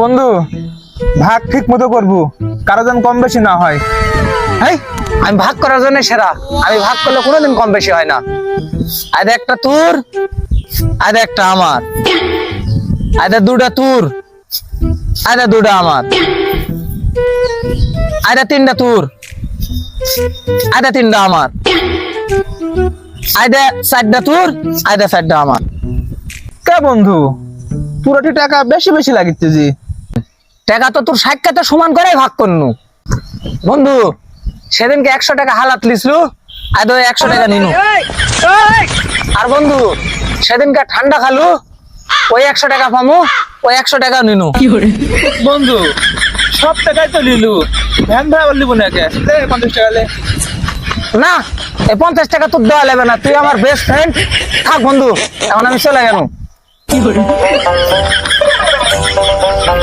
বন্ধু, ভাগ ঠিক মতো করব। কারও যেন কম বেশি না হয়। এই আমি ভাগ করার জন্য সেরা। আমি ভাগ করলে কোনোদিন কম বেশি হয় না। আজ একটা তোর আজ একটা আমার। আজ দুটা তোর আজ দুটা আমার। আজ তিনটা তোর আজ তিনটা আমার। আজ চারটা তোর আজ চারটা আমার। কে বন্ধু? পুরোটি টাকা বেশি বেশি লাগিচ্ছে জি। টাকা তো তোর সাক্ষাতে সমান করে ভাগ করনু। বন্ধু সেদিনকে একশো টাকা হালাত লিসলু আজ ওই একশো টাকা নিনু। আর বন্ধু সেদিনকে ঠান্ডা খালু ওই একশো টাকা পামু ওই একশো টাকা নিনু। বন্ধু সব টাকাই তো নিলু। ভ্যান ভাড়া বললি বোন একে পঞ্চাশ টাকা লে। না এই পঞ্চাশ টাকা তোর দেওয়া লাগবে না। তুই আমার বেস্ট ফ্রেন্ড থাক বন্ধু এখন আমি চলে গেল